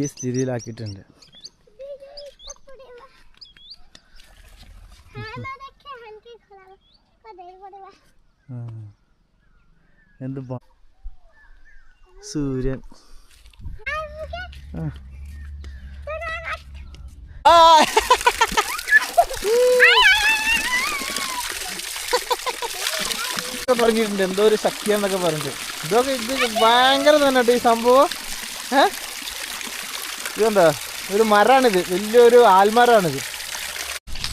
ഈ സ്ഥിതിയിലാക്കിയിട്ടുണ്ട്. എന്ത് സൂര്യൻ. പറഞ്ഞിട്ടുണ്ട്. എന്തോ ഒരു ശക്തിയാന്നൊക്കെ പറഞ്ഞിട്ട്. ഇതൊക്കെ ഇത് ഭയങ്കര തന്നെ ഈ സംഭവം ഏ? ഇതെന്താ? ഒരു മരമാണിത് വലിയൊരു ആൽമരമാണിത്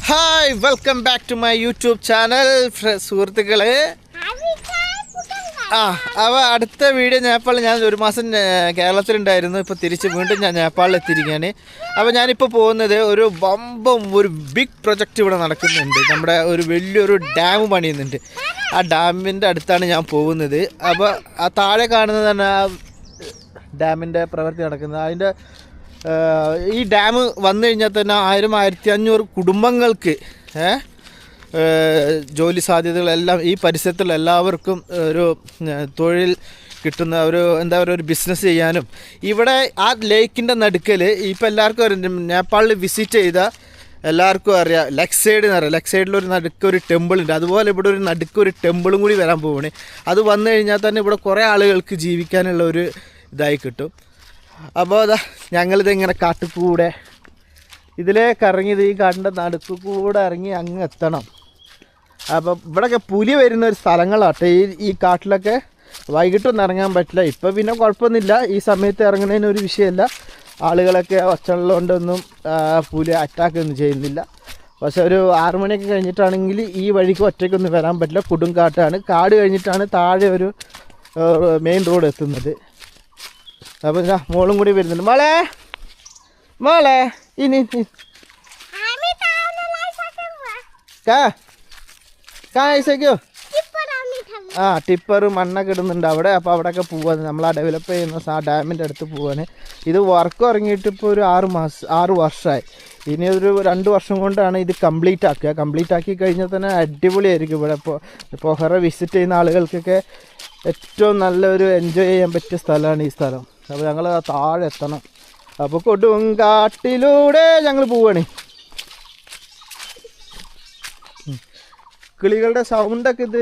hi welcome back to my YouTube channel സുഹൃത്തുക്കളെ. ആ അവ അടുത്ത വീഡിയോ നേപ്പാളിൽ ഞാൻ ഒരു മാസം കേരളത്തിലുണ്ടായിരുന്നു. ഇപ്പോൾ തിരിച്ച് വീണ്ടും ഞാൻ നേപ്പാളിൽ എത്തിയിരിക്കുകയാണ്. അപ്പോൾ ഞാനിപ്പോൾ പോകുന്നത് ഒരു ബമ്പം ഒരു ബിഗ് പ്രൊജക്റ്റ് ഇവിടെ നടക്കുന്നുണ്ട്. നമ്മുടെ ഒരു വലിയൊരു ഡാം പണിയുന്നുണ്ട്. ആ ഡാമിന്റെ അടുത്താണ് ഞാൻ പോകുന്നത്. അപ്പോൾ ആ താഴെ കാണുന്നത് തന്നെ ആ ഡാമിന്റെ പ്രവൃത്തി നടക്കുന്നത്. അതിന്റെ ഈ ഡാം വന്നു കഴിഞ്ഞാൽ തന്നെ ആയിരം ആയിരത്തി അഞ്ഞൂറ് കുടുംബങ്ങൾക്ക് ജോലി സാധ്യതകളെല്ലാം ഈ പരിസരത്തുള്ള എല്ലാവർക്കും ഒരു തൊഴിൽ കിട്ടുന്ന ഒരു എന്താ പറയുക ഒരു ബിസിനസ് ചെയ്യാനും. ഇവിടെ ആ ലേക്കിന്റെ നടുക്കൽ ഇപ്പം എല്ലാവർക്കും അറിയാം. നേപ്പാളിൽ വിസിറ്റ് ചെയ്ത എല്ലാവർക്കും അറിയാം. ലെഗ് സൈഡ് എന്ന് പറയാം. ലെഗ് സൈഡിൽ ഒരു നടുക്ക് ഒരു ടെമ്പിൾ ഉണ്ട്. അതുപോലെ ഇവിടെ ഒരു നടുക്ക് ഒരു ടെമ്പിളും കൂടി വരാൻ പോവുകയാണ് അത് വന്നു കഴിഞ്ഞാൽ തന്നെ ഇവിടെ കുറേ ആളുകൾക്ക് ജീവിക്കാനുള്ള ഒരു ഇതായി കിട്ടും. അപ്പോൾ അതാ ഞങ്ങളിത് ഇങ്ങനെ കാട്ടുകൂടെ ഇതിലേക്ക് ഇറങ്ങിയത് ഈ കാട്ടിന്റെ നടുക്ക് കൂടെ ഇറങ്ങി അങ്ങ് എത്തണം. അപ്പം ഇവിടെയൊക്കെ പുലി വരുന്ന ഒരു സ്ഥലങ്ങളാട്ടെ. ഈ ഈ കാട്ടിലൊക്കെ വൈകിട്ടൊന്നും ഇറങ്ങാൻ പറ്റില്ല. ഇപ്പം പിന്നെ കുഴപ്പമൊന്നുമില്ല. ഈ സമയത്ത് ഇറങ്ങുന്നതിന് ഒരു വിഷയമല്ല. ആളുകളൊക്കെ ഒച്ചവെള്ളം കൊണ്ടൊന്നും പുലി അറ്റാക്ക് ഒന്നും ചെയ്യുന്നില്ല. പക്ഷെ ഒരു ആറുമണിയൊക്കെ കഴിഞ്ഞിട്ടാണെങ്കിൽ ഈ വഴിക്ക് ഒറ്റയ്ക്കൊന്നും വരാൻ പറ്റില്ല. കൊടുങ്കാട്ടാണ് കാട് കഴിഞ്ഞിട്ടാണ് താഴെ ഒരു മെയിൻ റോഡ് എത്തുന്നത്. അപ്പം ഇതാ മോളും കൂടി വരുന്നുണ്ട്. മോളെ മോളെ ഇനി ഇനി. കാ കാ ഐസയ്ക്കോ. ആ ടിപ്പർ മണ്ണൊക്കെ ഇടുന്നുണ്ട് അവിടെ. അപ്പോൾ അവിടെയൊക്കെ പോവാണ് നമ്മൾ ആ ഡെവലപ്പ് ചെയ്യുന്ന ആ ഡാമിന്റെ അടുത്ത് പോവാണ്. ഇത് വർക്ക് ഇറങ്ങിയിട്ട് ഇപ്പോൾ ഒരു ആറ് മാസം ആറ് വർഷമായി ഇനി ഒരു രണ്ട് വർഷം കൊണ്ടാണ് ഇത് കംപ്ലീറ്റ് ആക്കുക. കംപ്ലീറ്റ് ആക്കി കഴിഞ്ഞാൽ തന്നെ അടിപൊളിയായിരിക്കും ഇവിടെ. ഇപ്പോൾ പൊഹറ വിസിറ്റ് ചെയ്യുന്ന ആളുകൾക്കൊക്കെ ഏറ്റവും നല്ലൊരു എൻജോയ് ചെയ്യാൻ പറ്റിയ സ്ഥലമാണ് ഈ സ്ഥലം. അപ്പോൾ ഞങ്ങൾ താഴെ എത്തണം. അപ്പോൾ കൊടുങ്കാട്ടിലൂടെ ഞങ്ങൾ പോവാണ്. കിളികളുടെ സൗണ്ടൊക്കെ ഇത്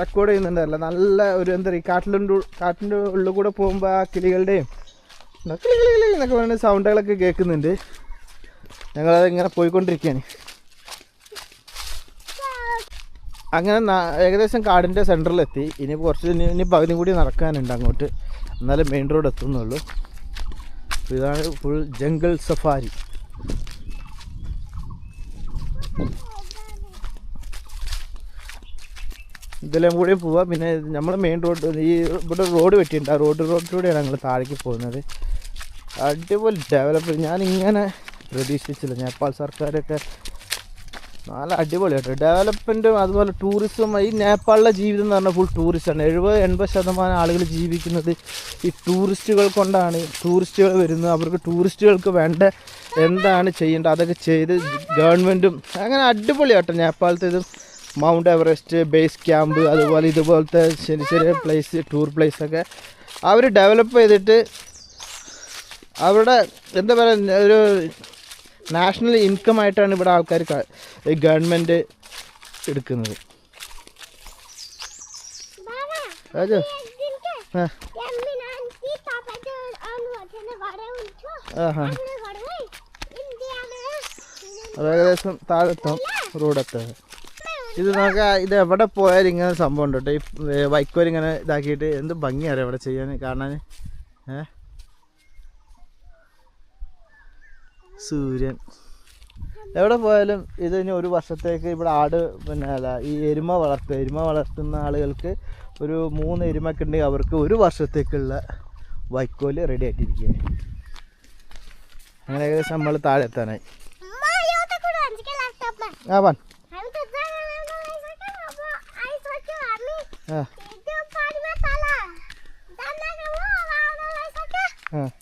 റെക്കോർഡ് ചെയ്യുന്നുണ്ടല്ലോ. നല്ല ഒരു എന്താ പറയുക കാട്ടിലുണ്ട് കാട്ടിന്റെ ഉള്ളിൽ കൂടെ പോകുമ്പോൾ ആ കിളികളുടെയും എന്താ കിളി കിളി കിളി എന്നൊക്കെ പറയുന്ന സൗണ്ടുകളൊക്കെ കേൾക്കുന്നുണ്ട്. ഞങ്ങളത് ഇങ്ങനെ പോയിക്കൊണ്ടിരിക്കുകയാണ്. അങ്ങനെ ഏകദേശം കാടിന്റെ സെന്ററിലെത്തി ഇനി കുറച്ച് ഇനി പകുതി കൂടി നടക്കാനുണ്ട് അങ്ങോട്ട്. എന്നാലും മെയിൻ റോഡ് എത്തുന്നുള്ളൂ. അപ്പോൾ ഇതാണ് ഫുൾ ജംഗിൾ സഫാരി ഇതെല്ലാം കൂടി പോവാം. പിന്നെ നമ്മൾ മെയിൻ റോഡ് ഈ ഇവിടെ റോഡ് വെട്ടിയിട്ടുണ്ട്. ആ റോഡ് റോഡിലൂടെയാണ് ഞങ്ങൾ താഴേക്ക് പോകുന്നത്. അടിപൊളി ഡെവലപ്പ് ഞാനിങ്ങനെ പ്രതീക്ഷിച്ചില്ല. നേപ്പാൾ സർക്കാരൊക്കെ നല്ല അടിപൊളി കേട്ടോ. ഡെവലപ്മെന്റും അതുപോലെ ടൂറിസം ഈ നേപ്പാളിലെ ജീവിതം എന്ന് പറഞ്ഞാൽ ഫുൾ ടൂറിസ്റ്റാണ് എഴുപത് എൺപത് ശതമാനം ആളുകൾ ജീവിക്കുന്നത് ഈ ടൂറിസ്റ്റുകൾ കൊണ്ടാണ്. ടൂറിസ്റ്റുകൾ വരുന്നത്. അവർക്ക് ടൂറിസ്റ്റുകൾക്ക് വേണ്ട എന്താണ് ചെയ്യേണ്ടത്? അതൊക്കെ ചെയ്ത് ഗവൺമെന്റും അങ്ങനെ അടിപൊളി കേട്ടോ നേപ്പാളത്തെ ഇത്. മൗണ്ട് എവറസ്റ്റ് ബേസ് ക്യാമ്പ് അതുപോലെ ഇതുപോലത്തെ ചെറിയ ചെറിയ പ്ലേസ് ടൂർ പ്ലേസൊക്കെ അവർ ഡെവലപ്പ് ചെയ്തിട്ട് അവരുടെ എന്താ പറയുക ഒരു നാഷണൽ ഇൻകം ആയിട്ടാണ് ഇവിടെ ആൾക്കാർ ഗവൺമെന്റ് എടുക്കുന്നത്. രാജു. ഏകദേശം താഴെത്തും റോഡെത്താൻ ഇത് നമുക്ക് ഇത് എവിടെ പോയാലും ഇങ്ങനെ സംഭവം ഉണ്ട്? കേട്ടോ ഈ വൈക്കോലിങ്ങനെ ഇതാക്കിയിട്ട് എന്ത് ഭംഗിയാണ് ഇവിടെ ചെയ്യാൻ? കാണാൻ? ഏ? സൂര്യൻ. എവിടെ പോയാലും ഇത് ഇനി ഒരു വർഷത്തേക്ക് ഇവിടെ ആട് പിന്നെ അല്ല ഈ എരുമ വളർത്തുക എരുമ വളർത്തുന്ന ആളുകൾക്ക് ഒരു മൂന്ന് എരുമൊക്കെ ഉണ്ടെങ്കിൽ അവർക്ക് ഒരു വർഷത്തേക്കുള്ള വൈക്കോൽ റെഡി ആയിട്ടിരിക്കുകയാണ്. അങ്ങനെ ഏകദേശം നമ്മൾ താഴെ എത്താനായി. ആ വൺ. ആ. ആ.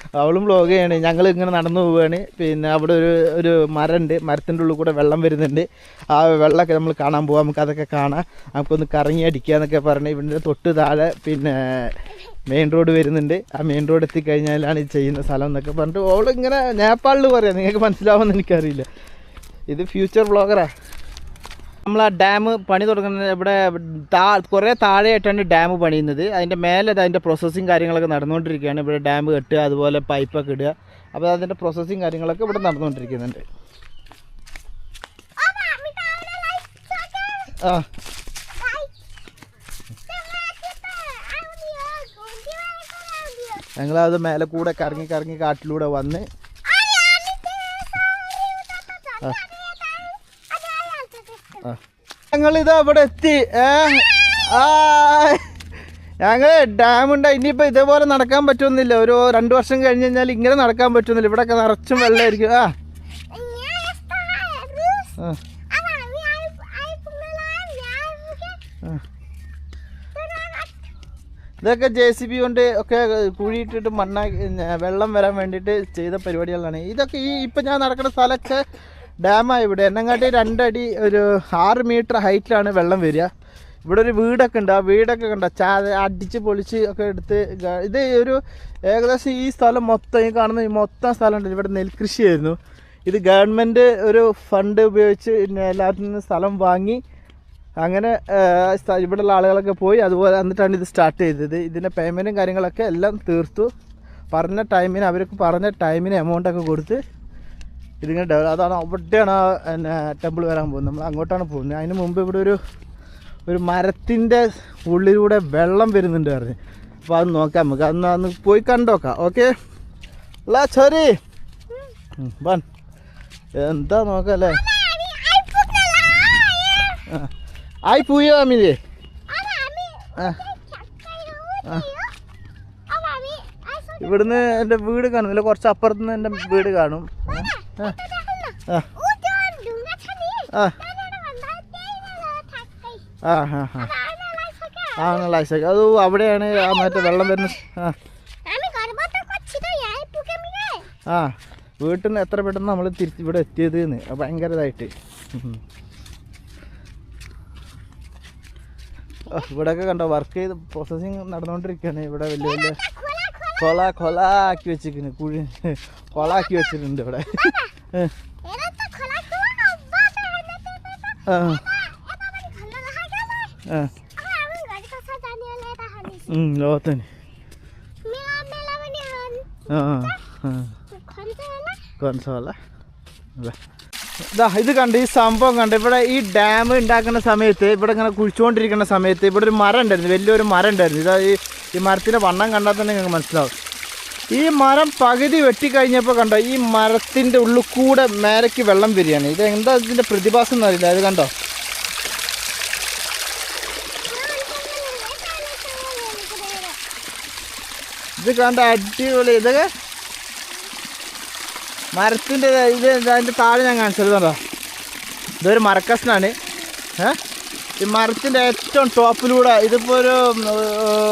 അവളും ബ്ലോഗ് ചെയ്യണേ. ഞങ്ങൾ ഇങ്ങനെ നടന്നു പോവുകയാണ് പിന്നെ അവിടെ ഒരു ഒരു മരമുണ്ട് മരത്തിന്റെ ഉള്ളിൽ കൂടെ വെള്ളം വരുന്നുണ്ട്. ആ വെള്ളമൊക്കെ നമ്മൾ കാണാൻ പോവാം. നമുക്ക് അതൊക്കെ കാണാം. നമുക്കൊന്ന് കറങ്ങി അടിക്കുക എന്നൊക്കെ പറഞ്ഞ് ഇവിടെ തൊട്ട് താഴെ പിന്നെ മെയിൻ റോഡ് വരുന്നുണ്ട്. ആ മെയിൻ റോഡ് എത്തിക്കഴിഞ്ഞാലാണ് ഈ ചെയ്യുന്ന സ്ഥലം എന്നൊക്കെ പറഞ്ഞിട്ട് അവളിങ്ങനെ നേപ്പാളിൽ പറയാം. നിങ്ങൾക്ക് മനസ്സിലാവുമെന്ന് എനിക്കറിയില്ല. ഇത് ഫ്യൂച്ചർ ബ്ലോഗറാണ് നമ്മൾ ആ ഡാം പണി തുടങ്ങുന്നത് ഇവിടെ താ കുറേ താഴെയായിട്ടാണ് ഡാം പണിയുന്നത്. അതിന്റെ മേലെ അതിന്റെ പ്രോസസ്സിങ് കാര്യങ്ങളൊക്കെ നടന്നുകൊണ്ടിരിക്കുകയാണ്. ഇവിടെ ഡാം കെട്ടുക അതുപോലെ പൈപ്പൊക്കെ ഇടുക. അപ്പോൾ അതിന്റെ പ്രോസസ്സിങ് കാര്യങ്ങളൊക്കെ ഇവിടെ നടന്നുകൊണ്ടിരിക്കുന്നുണ്ട്. ആ. ഞങ്ങളത് മേലെ കൂടെ കറങ്ങി കറങ്ങി കാട്ടിലൂടെ വന്ന് ആ ഞങ്ങൾ ഇത് അവിടെ എത്തി ഞങ്ങൾ ഡാമുണ്ട് ഇനിയിപ്പോൾ ഇതേപോലെ നടക്കാൻ പറ്റുന്നില്ല. ഒരു രണ്ട് വർഷം കഴിഞ്ഞ് കഴിഞ്ഞാൽ ഇങ്ങനെ നടക്കാൻ പറ്റുന്നില്ല. ഇവിടെയൊക്കെ നിറച്ചും വെള്ളമായിരിക്കും. ആ. ഇതൊക്കെ ജെ സി ബി കൊണ്ട് ഒക്കെ കുഴിയിട്ടിട്ട് മണ്ണാക്കി വെള്ളം വരാൻ വേണ്ടിയിട്ട് ചെയ്ത പരിപാടികളാണ്. ഇതൊക്കെ ഈ ഇപ്പം ഞാൻ നടക്കുന്ന സ്ഥലമൊക്കെ ഡാമാണ് ഇവിടെ. എന്നെങ്ങാട്ടി രണ്ടടി ഒരു ആറ് മീറ്റർ ഹൈറ്റിലാണ് വെള്ളം വരിക. ഇവിടെ ഒരു വീടൊക്കെ ഉണ്ട്. ആ വീടൊക്കെ കണ്ട? ചാ അടിച്ച് പൊളിച്ച് ഒക്കെ എടുത്ത് ഇത് ഒരു ഏകദേശം ഈ സ്ഥലം മൊത്തം ഈ കാണുന്ന ഈ മൊത്തം സ്ഥലം ഉണ്ട് ഇവിടെ നെൽകൃഷിയായിരുന്നു. ഇത് ഗവൺമെന്റ് ഒരു ഫണ്ട് ഉപയോഗിച്ച് എല്ലാവരും നിന്ന് സ്ഥലം വാങ്ങി അങ്ങനെ ഇവിടെയുള്ള ആളുകളൊക്കെ പോയി. അതുപോലെ എന്നിട്ടാണ് ഇത് സ്റ്റാർട്ട് ചെയ്തത്. ഇതിന്റെ പേയ്മെന്റും കാര്യങ്ങളൊക്കെ എല്ലാം തീർത്തു. പറഞ്ഞ ടൈമിന് അവർക്ക് പറഞ്ഞ ടൈമിന് എമൗണ്ടൊക്കെ കൊടുത്ത് ഇതിങ്ങനെ ഡെവലപ്പ് അതാണ് അവിടെയാണ് എന്നെ ടെമ്പിൾ വരാൻ പോകുന്നത്. നമ്മൾ അങ്ങോട്ടാണ് പോകുന്നത്. അതിന് മുമ്പ് ഇവിടെ ഒരു ഒരു മരത്തിന്റെ ഉള്ളിലൂടെ വെള്ളം വരുന്നുണ്ട് പറഞ്ഞ് അപ്പോൾ അത് നോക്കാം നമുക്ക്. അന്ന് അന്ന് പോയി കണ്ടോക്കാം. ഓക്കെ അല്ല ചോരി വൺ. എന്താ നോക്കല്ലേ ആയി പോയോ അമിനി ഇവിടുന്ന് എന്റെ വീട് കാണുന്നില്ല കുറച്ച് അപ്പുറത്തുനിന്ന് എന്റെ വീട് കാണും. ആ ആ 우전 누가 차니? ആ 나나나 만나 때이나라 닭가이. ആ ആ ആ 나나나 소가. ആ നല്ല ഐസക്ക് അത് അവിടെയാണ് ആ മറ്റേ വെള്ളം വരുന്ന ആ 아미 가르바도 꼬치도 예쁘게 미래. ആ വീട്ടിൽ നിന്ന് എത്ര പെട്ടെന്ന് നമ്മൾ തിരിച്ച് ഇവിടെ എത്തിയത് എന്ന് അത് ഭയങ്കര ഇതായിട്ട് ഉം. ആ, ഇവിടെയൊക്കെ കണ്ടോ വർക്ക് ചെയ്ത് പ്രോസസ്സിങ് നടന്നുകൊണ്ടിരിക്കുകയാണ് ഇവിടെ വലിയ വലിയ കൊല കൊല ആക്കി വെച്ചിരിക്കുന്നു കുഴി കൊള ആക്കി വെച്ചിട്ടുണ്ട് ഇവിടെ లోతని ഇത് കണ്ട് ഈ സംഭവം കണ്ട് ഇവിടെ ഈ ഡാം ഉണ്ടാക്കുന്ന സമയത്ത് ഇവിടെ ഇങ്ങനെ കുഴിച്ചുകൊണ്ടിരിക്കുന്ന സമയത്ത് ഇവിടെ ഒരു മരം ഉണ്ടായിരുന്നു വലിയൊരു മരം ഉണ്ടായിരുന്നു. ഇതാ ഈ മരത്തിന്റെ വണ്ണം കണ്ടാൽ തന്നെ നിങ്ങൾക്ക് മനസ്സിലാവും. ഈ മരം പകുതി വെട്ടിക്കഴിഞ്ഞപ്പോൾ കണ്ടോ ഈ മരത്തിന്റെ ഉള്ളിൽ കൂടെ മേലയ്ക്ക് വെള്ളം വരികയാണ്. ഇത് എന്താ ഇതിന്റെ പ്രതിഭാസം എന്നറിയില്ല അത് കണ്ടോ? ഇത് കണ്ട അടിപൊളി. ഇതൊക്കെ മരത്തിന്റെ ഇത് അതിന്റെ താഴെ ഞാൻ കാണിച്ചത് കണ്ടോ? ഇതൊരു മരക്കഷ്ണാണ്. ഏ? ഈ മരത്തിന്റെ ഏറ്റവും ടോപ്പിലൂടെ ഇതിപ്പോൾ ഒരു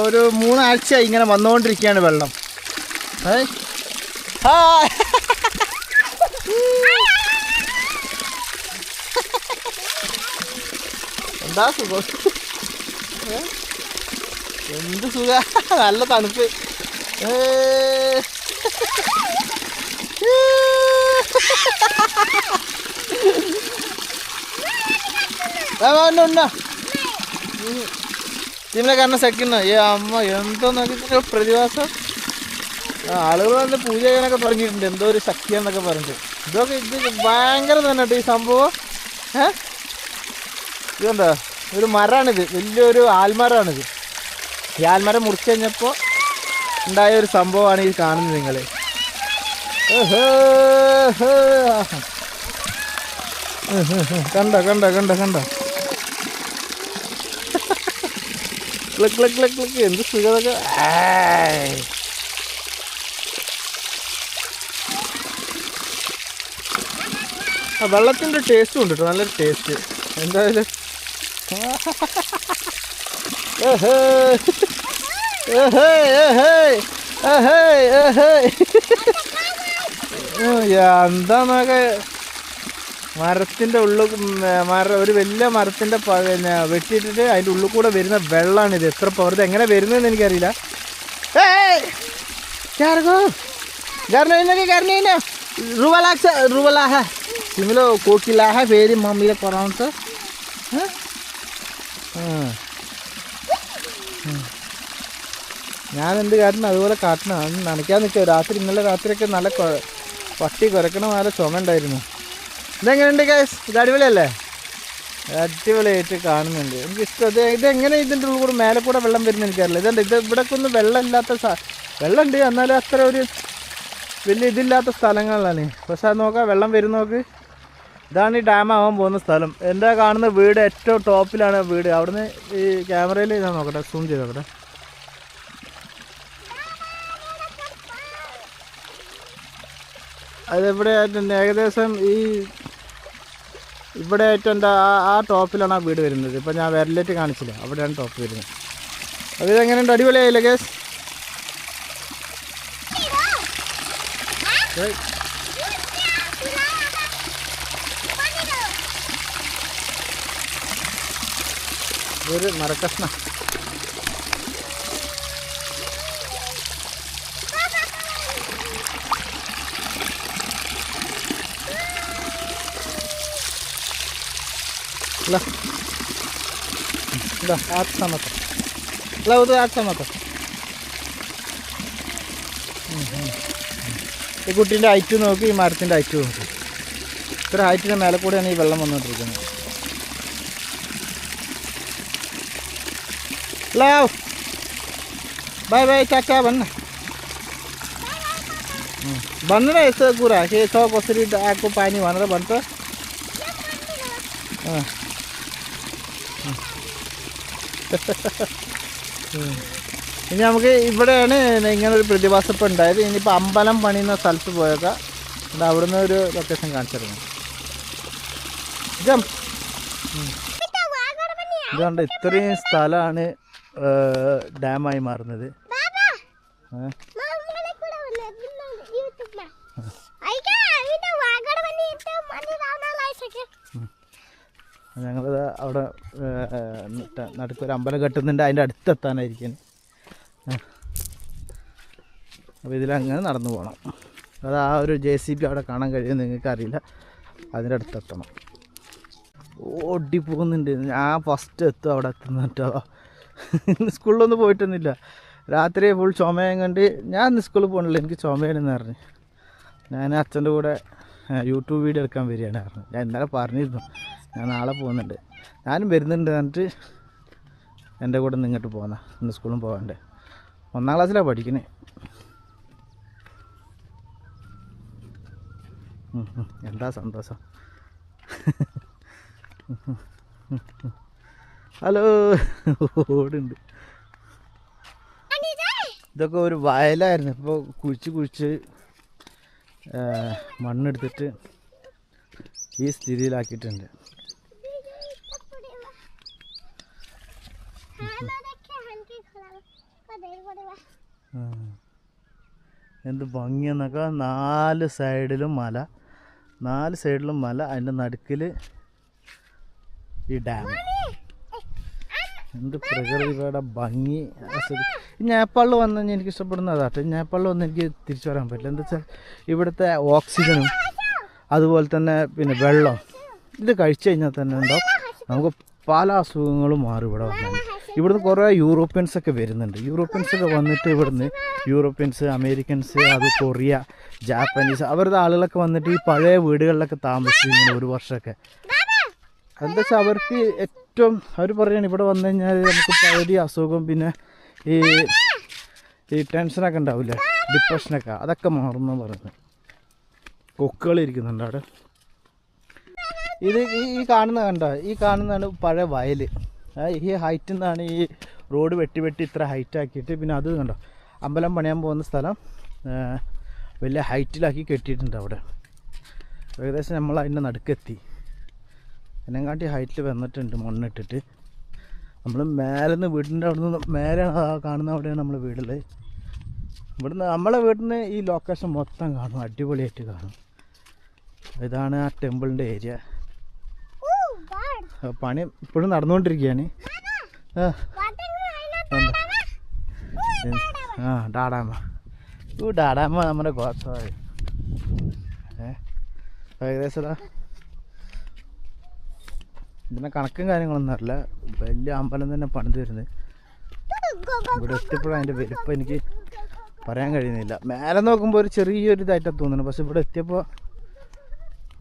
ഒരു മൂന്നാഴ്ച ഇങ്ങനെ വന്നുകൊണ്ടിരിക്കുകയാണ് വെള്ളം. ഏ ഹായ്. എന്താ സുഖം? എന്ത് സുഖ? നല്ല തണുപ്പ്. ഉണ്ടോ. ഇതിനെ കാരണം സെക്കൻഡ് ഏ അമ്മ എന്തോ നോക്കി പ്രതിഭാസം. ആളുകൾ വന്ന് പൂജ ചെയ്യാനൊക്കെ തുടങ്ങിയിട്ടുണ്ട്. എന്തോ ഒരു ശക്തിയാന്നൊക്കെ പറഞ്ഞിട്ട്. ഇതൊക്കെ ഇത് ഭയങ്കര തന്നെ കേട്ടോ ഈ സംഭവം. ഏ? ഇതുണ്ടോ ഒരു മരമാണിത് വലിയൊരു ആൽമരമാണിത് ഈ ആൽമരം മുറിച്ച് കഴിഞ്ഞപ്പോൾ ഉണ്ടായ ഒരു സംഭവമാണ് ഈ കാണുന്നത് നിങ്ങൾ കണ്ടോ കണ്ടോ കണ്ടോ കണ്ടോ? Click click click click. എന്ത് സുഖതൊക്കെ ആ വെള്ളത്തിന്റെ ടേസ്റ്റും ഉണ്ട് കേട്ടോ നല്ലൊരു ടേസ്റ്റ് എന്തായാലും. എന്താന്നൊക്കെ മരത്തിന്റെ ഉള്ളു മര ഒരു വലിയ മരത്തിന്റെ പിന്നെ വെട്ടിയിട്ടിട്ട് അതിന്റെ ഉള്ളിൽ കൂടെ വരുന്ന വെള്ളമാണ് ഇത് എത്ര പവർത്ത് എങ്ങനെ വരുന്നതെന്ന് എനിക്കറിയില്ല. ഏർഗോ കരണ കരണ റുവലാക്സ റുവലാഹ. कि करनी है ना रुवाला से रुवाला है सिमलो कोकिला है फेरी मम्मी का कराउन से हाँ हाँ ഞാൻ എന്ത് കാട്ടണം അതുപോലെ കാട്ടണം അത് നനയ്ക്കാൻ നിൽക്കുക രാത്രി ഇന്നലെ രാത്രിയൊക്കെ നല്ല കൊ- പട്ടി കുരക്കണ നല്ല ചുമ ഉണ്ടായിരുന്നു ഇതെങ്ങനെയുണ്ട് കേസ് ഇത് അടിപൊളിയല്ലേ അടിപൊളിയായിട്ട് കാണുന്നുണ്ട് എനിക്ക് ഇഷ്ടം ഇത് ഇതെങ്ങനെ ഇതിൻ്റെ ഉള്ളിൽ കൂടെ മേലെ കൂടെ വെള്ളം വരുന്ന എനിക്കറിയില്ല ഇതുണ്ട് ഇത് ഇവിടേക്ക് ഒന്നും വെള്ളം ഇല്ലാത്ത സ- വെള്ളമുണ്ട് എന്നാലും അത്ര ഒരു വലിയ ഇതില്ലാത്ത സ്ഥലങ്ങളിലാണ് പക്ഷെ അത് നോക്കാം വെള്ളം വരും നോക്ക് ഇതാണ് ഈ ഡാം ആവാൻ പോകുന്ന സ്ഥലം. എന്റെ കാണുന്ന വീട് ഏറ്റവും ടോപ്പിലാണ് വീട്. അവിടുന്ന് ഈ ക്യാമറയിൽ ഞാൻ നോക്കട്ടെ സൂം ചെയ്ത് നോക്കട്ടെ. അതെവിടെ ആയിട്ടുണ്ട് ഏകദേശം ഈ ഇവിടെ ആയിട്ട് എന്റെ ആ ആ ടോപ്പിലാണ് ആ വീട് വരുന്നത്. ഇപ്പം ഞാൻ വിരലേറ്റ് കാണിച്ചില്ല. അവിടെയാണ് ടോപ്പ് വരുന്നത്. അപ്പോൾ ഇതെങ്ങനെയുണ്ട്? അടിപൊളിയായില്ലേ കേസ് ഒരു മരക്കഷ്ണം. ഈ കുട്ടീന്റെ ഹൈറ്റ് നോക്കി ഈ മരത്തിന്റെ ഹൈറ്റ് നോക്കി. ഇത്ര ഹൈറ്റിന്റെ മേലെ കൂടെയാണ് ഈ വെള്ളം വന്നുകൊണ്ടിരിക്കുന്നത്. ലവ് ബൈ ബൈ ചാച്ചാ ബന്ന बन्न ना यस्तो कुरा के छ कसरी आएको पानी भनेर भन्छ अँ। ഉം. ഇനി നമുക്ക് ഇവിടെയാണ് ഇങ്ങനെ ഒരു പ്രതിഭാസം ഇപ്പം ഉണ്ടായത് ഇനിയിപ്പോൾ അമ്പലം പണിയുന്ന സ്ഥലത്ത് പോയേക്കാം ഇത് അവിടുന്ന് ഒരു ലൊക്കേഷൻ കാണിച്ചിരുന്നു ജം ഇതുകൊണ്ട് ഇത്രയും സ്ഥലമാണ് ഡാമായി മാറുന്നത്. ഞങ്ങളത് അവിടെ നടുക്കൊരു അമ്പലം കെട്ടുന്നുണ്ട് അതിന്റെ അടുത്തെത്താനായിരിക്കും അപ്പോൾ ഇതിലങ്ങനെ നടന്നു പോകണം അത് ആ ഒരു ജെ സി ബി അവിടെ കാണാൻ കഴിയുമെന്ന് നിങ്ങൾക്ക് അറിയില്ല അതിന്റെ അടുത്തെത്തണം. ഓടി പോകുന്നുണ്ട് ഞാൻ ഫസ്റ്റ് എത്തും അവിടെ എത്തുന്ന കേട്ടോ ഇന്ന് സ്കൂളിലൊന്നും പോയിട്ടൊന്നുമില്ല. രാത്രി ഫുൾ ചുമയും കണ്ട് ഞാൻ ഇന്ന് സ്കൂളിൽ പോകണില്ല എനിക്ക് ചുമയാണെന്ന് പറഞ്ഞു. ഞാൻ അച്ഛന്റെ കൂടെ യൂട്യൂബ് വീഡിയോ എടുക്കാൻ വരികയാണ് പറഞ്ഞു. ഞാൻ ഇന്നലെ പറഞ്ഞിരുന്നു. ഞാൻ നാളെ പോകുന്നുണ്ട്. ഞാനും വരുന്നുണ്ട് എന്നിട്ട് എന്റെ കൂടെ നിങ്ങോട്ട് പോകുന്ന ഇന്ന് സ്കൂളും പോകാണ്ട്. ഒന്നാം ക്ലാസ്സിലാണ് ഉം. എന്താ സന്തോഷം? ഹലോ ഓടുണ്ട്. ഇതൊക്കെ ഒരു വയലായിരുന്നു. ഇപ്പോൾ കുഴിച്ച് കുഴിച്ച് മണ്ണെടുത്തിട്ട് ഈ സ്ഥിതിയിലാക്കിയിട്ടുണ്ട്. എന്ത് ഭംഗിയെന്നൊക്കെ. നാല് സൈഡിലും മല. നാല് സൈഡിലും മല. അതിന്റെ നടുക്കിൽ ഈ ഡാം. എന്ത് പ്രകൃതിയുടെ ഭംഗി. നേപ്പാളിൽ വന്നു കഴിഞ്ഞാൽ എനിക്ക് ഇഷ്ടപ്പെടുന്നത് അതാട്ടെ നേപ്പാളിൽ വന്ന് എനിക്ക് തിരിച്ചു വരാൻ പറ്റില്ല. എന്താ വെച്ചാൽ ഇവിടുത്തെ ഓക്സിജനും അതുപോലെ തന്നെ പിന്നെ വെള്ളം ഇത് കഴിച്ചു കഴിഞ്ഞാൽ തന്നെ ഉണ്ടാവും നമുക്ക് പല അസുഖങ്ങളും മാറി ഇവിടെ വന്നാൽ. ഇവിടുന്ന് കുറേ യൂറോപ്യൻസ് ഒക്കെ വരുന്നുണ്ട്. യൂറോപ്യൻസ് ഒക്കെ വന്നിട്ട് ഇവിടുന്ന് യൂറോപ്യൻസ് അമേരിക്കൻസ് അത് കൊറിയ ജാപ്പനീസ് അവരുടെ ആളുകളൊക്കെ വന്നിട്ട് ഈ പഴയ വീടുകളിലൊക്കെ താമസിച്ചു ഇങ്ങനെ ഒരു വർഷമൊക്കെ. എന്താ വെച്ചാൽ അവർക്ക് ഏറ്റവും അവർ പറയുകയാണ് ഇവിടെ വന്നു കഴിഞ്ഞാൽ നമുക്ക് പകുതി അസുഖം പിന്നെ ഈ ഈ ടെൻഷനൊക്കെ ഉണ്ടാവില്ലേ? ഡിപ്രഷനൊക്കെ അതൊക്കെ മാറുന്നു പറയുന്നത്. കൊക്കുകൾ ഇരിക്കുന്നുണ്ട് അവിടെ. ഇത് ഈ കാണുന്ന കണ്ട? ഈ കാണുന്നതാണ് പഴയ വയൽ ഈ ഹൈറ്റിൽ നിന്നാണ് ഈ റോഡ് വെട്ടി വെട്ടി ഇത്ര ഹൈറ്റ് ആക്കിയിട്ട് പിന്നെ അത് കണ്ടോ? അമ്പലം പണിയാൻ പോകുന്ന സ്ഥലം. വലിയ ഹൈറ്റിലാക്കി കെട്ടിയിട്ടുണ്ട് അവിടെ. ഏകദേശം നമ്മൾ അതിന്റെ നടുക്കെത്തി. എന്നെക്കാട്ടി ഹൈറ്റിൽ വന്നിട്ടുണ്ട് മണ്ണിട്ടിട്ട് നമ്മൾ മേലെ നിന്ന് വീടിന്റെ അവിടെ നിന്ന് മേലെയാണ് കാണുന്ന അവിടെയാണ് നമ്മൾ വീടുള്ളത്. ഇവിടുന്ന് നമ്മളെ വീട്ടിൽ നിന്ന് ഈ ലൊക്കേഷൻ മൊത്തം കാണും അടിപൊളിയായിട്ട് കാണും. ഇതാണ് ആ ടെമ്പിളിന്റെ ഏരിയ. പണി ഇപ്പോഴും നടന്നുകൊണ്ടിരിക്കുകയാണ്. ആ ഡാഡാമ്മ. ഓ ഡാഡാമ്മ നമ്മുടെ ഗോത്രമായി ഏകദേശം ഇതാ. ഇതിനെ കണക്കും കാര്യങ്ങളൊന്നും അറിയില്ല. വലിയ അമ്പലം തന്നെ പണിത് വരുന്നത് ഇവിടെ എത്തിയപ്പോഴും അതിന്റെ വലിപ്പം എനിക്ക് പറയാൻ കഴിയുന്നില്ല. മേലെ നോക്കുമ്പോൾ ഒരു ചെറിയൊരു ഇതായിട്ടാണ് തോന്നുന്നത് പക്ഷെ ഇവിടെ എത്തിയപ്പോൾ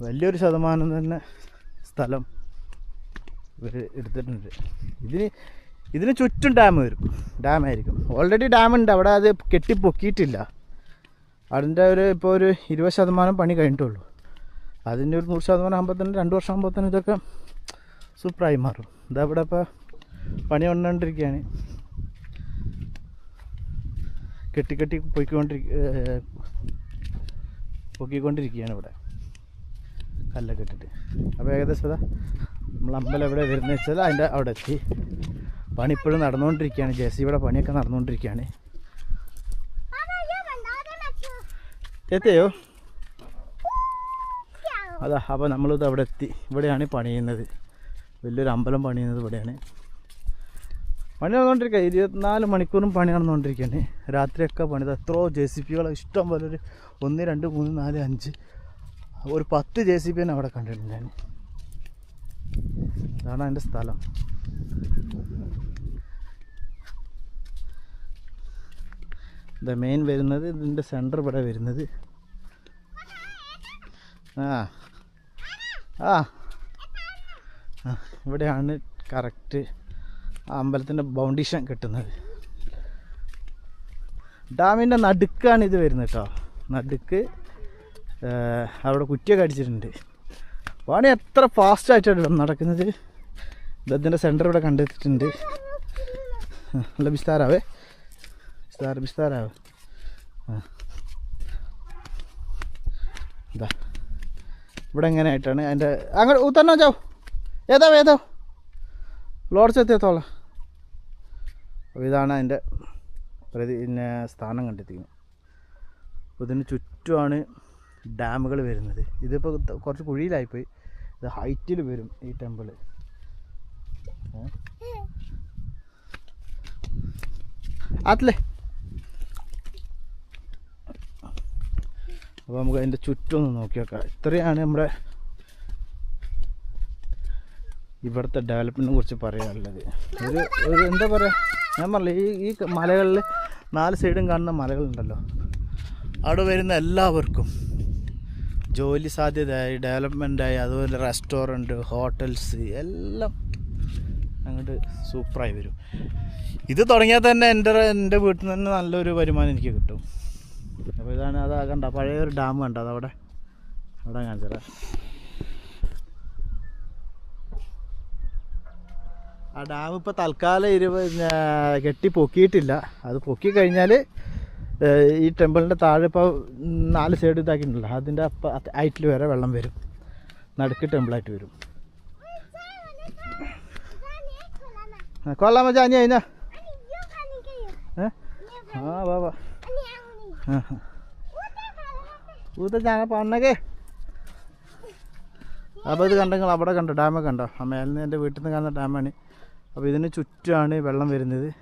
വലിയൊരു ശതമാനം തന്നെ സ്ഥലം ഇവർ എടുത്തിട്ടുണ്ട്. ഇതിന് ഇതിന് ചുറ്റും ഡാം വരും. ഡാമായിരിക്കും ഓൾറെഡി ഡാം ഉണ്ട്. അവിടെ അത് കെട്ടി പൊക്കിയിട്ടില്ല. അതിന്റെ ഒരു ഇപ്പോൾ ഒരു ഇരുപത് ശതമാനം പണി കഴിഞ്ഞിട്ടുള്ളൂ. അതിന്റെ ഒരു നൂറ് ശതമാനം ആകുമ്പോൾ തന്നെ രണ്ട് വർഷം ആകുമ്പോൾ തന്നെ ഇതൊക്കെ സൂപ്പറായി മാറും. ഇതാ ഇവിടെ ഇപ്പോൾ പണി കൊണ്ടുകൊണ്ടിരിക്കുകയാണ് കെട്ടിക്കെട്ടി കെട്ടി പൊയ്ക്കൊണ്ടിരിക്ക പൊക്കിക്കൊണ്ടിരിക്കുകയാണ് ഇവിടെ. കല്ല കെട്ടിട്ട് അപ്പോൾ ഏകദേശം അതാ നമ്മൾ അമ്പലം എവിടെ വരുന്നത് വെച്ചാൽ അതിന്റെ അവിടെ എത്തി. പണി ഇപ്പോഴും നടന്നുകൊണ്ടിരിക്കുകയാണ് ജെ സി ഇവിടെ പണിയൊക്കെ നടന്നുകൊണ്ടിരിക്കുകയാണ്. എത്തിയോ. അതാ അപ്പോൾ നമ്മളിത് അവിടെ എത്തി. ഇവിടെയാണ് പണിയുന്നത്. വലിയൊരു അമ്പലം പണിയുന്നത് ഇവിടെയാണ്. പണി നടന്നുകൊണ്ടിരിക്കുക ഇരുപത്തിനാല് മണിക്കൂറും പണി നടന്നുകൊണ്ടിരിക്കുകയാണ് രാത്രിയൊക്കെ പണിത് എത്രയോ ജെ സി പികൾ ഇഷ്ടം പോലെ ഒരു ഒന്ന് രണ്ട് മൂന്ന് നാല് അഞ്ച്. ഒരു പത്ത് ജെ സി പി തന്നെ അവിടെ കണ്ടിട്ടുണ്ട് ഞാൻ. അതാണ് അതിന്റെ സ്ഥലം. ഇത് മെയിൻ വരുന്നത്. ഇതിന്റെ സെന്റർ ഇവിടെ വരുന്നത്. ആ ആ. ആ, ഇവിടെയാണ് കറക്റ്റ് അമ്പലത്തിന്റെ ബൗണ്ടീഷൻ കിട്ടുന്നത്. ഡാമിന്റെ നടുക്കാണ് ഇത് വരുന്നത് കേട്ടോ. നടുക്ക് അവിടെ കുറ്റിയൊക്കെ അടിച്ചിട്ടുണ്ട്. പണി എത്ര ഫാസ്റ്റായിട്ടാണ് നടക്കുന്നത്. ഇതിന്റെ സെന്റർ ഇവിടെ കണ്ടെത്തിയിട്ടുണ്ട്. നല്ല വിസ്താരാവേ. വിസ്താര വിസ്താരാവേ. ഇതാ. ഇവിടെ എങ്ങനെ ആയിട്ടാണ് അതിന്റെ അങ്ങോട്ട് ഉത്തരണോ ചാവ് ഏതാ ഏതോ? ലോഡ്സ് എത്തിയത്തോളാം. അപ്പോൾ ഇതാണ് അതിന്റെ പ്രതി പിന്നെ സ്ഥാനം കണ്ടെത്തിക്കുന്നത് അപ്പോൾ ഇതിന് ചുറ്റുമാണ് ഡാമുകൾ വരുന്നത്. ഇതിപ്പോൾ കുറച്ച് കുഴിയിലായിപ്പോയി. ഇത് ഹൈറ്റിൽ വരും ഈ ടെമ്പിൾ അതിലേ അപ്പോൾ നമുക്ക് അതിന്റെ ചുറ്റും ഒന്ന് നോക്കി നോക്കാം ഇത്രയാണ് നമ്മുടെ ഇവിടുത്തെ ഡെവലപ്മെന്റിനെ കുറിച്ച് പറയാനുള്ളത് ഒരു ഒരു എന്താ പറയുക ഞാൻ പറഞ്ഞില്ല ഈ ഈ മലകളിൽ നാല് സൈഡും കാണുന്ന മലകളുണ്ടല്ലോ. അവിടെ വരുന്ന എല്ലാവർക്കും ജോലി സാധ്യതയായി ഡെവലപ്മെന്റായി അതുപോലെ റെസ്റ്റോറന്റ് ഹോട്ടൽസ് എല്ലാം അങ്ങോട്ട് സൂപ്പറായി വരും. ഇത് തുടങ്ങിയാൽ തന്നെ എന്റെ എന്റെ വീട്ടിൽ നിന്ന് തന്നെ നല്ലൊരു വരുമാനം എനിക്ക് കിട്ടും. അപ്പോൾ ഇതാണ് അതാ കണ്ട പഴയ ഒരു ഡാം കണ്ട അതവിടെ? അവിടെ കാണിച്ചതാ. ആ ഡാം ഇപ്പോൾ തൽക്കാലം ഇരുപത് കെട്ടി പൊക്കിയിട്ടില്ല. അത് പൊക്കി കഴിഞ്ഞാൽ ഈ ടെമ്പിളിന്റെ താഴെ ഇപ്പോൾ നാല് സൈഡ് ഇതാക്കിയിട്ടുണ്ടല്ലോ. അതിന്റെ അപ്പം ഹൈറ്റിൽ വരെ വെള്ളം വരും. നടുക്ക് ടെമ്പിളായിട്ട് വരും. കൊള്ളാമ ജാനി അതിനാ ഏ? ആ വാ വാ. ഊത്ത ചാങ്ങ പണ്ണകേ അപ്പോൾ ഇത് കണ്ടെങ്കിൽ അവിടെ കണ്ടോ ഡാമൊക്കെ കണ്ടോ? ആ മേലിൽ നിന്ന് എന്റെ വീട്ടിൽ നിന്ന് കാണുന്ന ഡാമാണ്. അപ്പോൾ ഇതിന് ചുറ്റാണ് വെള്ളം വരുന്നത്.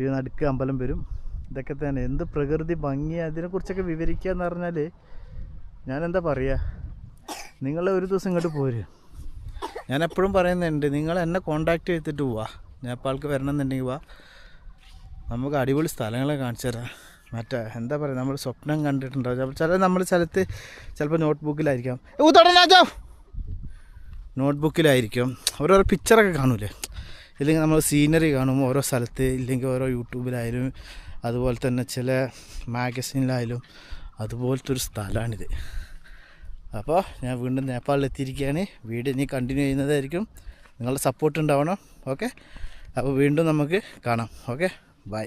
ഈ നടുക്ക് അമ്പലം വരും. ഇതൊക്കെ തന്നെ. എന്ത് പ്രകൃതി ഭംഗി അതിനെക്കുറിച്ചൊക്കെ വിവരിക്കുക എന്ന് പറഞ്ഞാൽ ഞാനെന്താ പറയുക നിങ്ങൾ ഒരു ദിവസം ഇങ്ങോട്ട് പോരും. ഞാൻ എപ്പോഴും പറയുന്നുണ്ട് നിങ്ങൾ എന്നെ കോണ്ടാക്ട് ചെയ്തിട്ട് പോവാ. നേപ്പാൾക്ക് വരണമെന്നുണ്ടെങ്കിൽ വാ. നമുക്ക് അടിപൊളി സ്ഥലങ്ങളെ കാണിച്ചു തരാം. മറ്റേ എന്താ പറയുക നമ്മൾ സ്വപ്നം കണ്ടിട്ടുണ്ടാവും. ചില നമ്മൾ സ്ഥലത്ത് ചിലപ്പോൾ നോട്ട് ബുക്കിലായിരിക്കാം ഊത്തോടനാച്ചോ നോട്ട് ബുക്കിലായിരിക്കും ഓരോരോ പിക്ചറൊക്കെ കാണൂലേ? ഇല്ലെങ്കിൽ നമ്മൾ സീനറി കാണും ഓരോ സ്ഥലത്ത് ഇല്ലെങ്കിൽ ഓരോ യൂട്യൂബിലായാലും അതുപോലെ തന്നെ ചില മാഗസീനിലായാലും അതുപോലത്തെ ഒരു സ്ഥലമാണിത്. അപ്പോൾ ഞാൻ വീണ്ടും നേപ്പാളിൽ എത്തിയിരിക്കുകയാണ് വീട് ഇനി കണ്ടിന്യൂ ചെയ്യുന്നതായിരിക്കും. നിങ്ങളുടെ സപ്പോർട്ട് ഉണ്ടാവണം. ഓക്കെ അപ്പോൾ വീണ്ടും നമുക്ക് കാണാം. Okay bye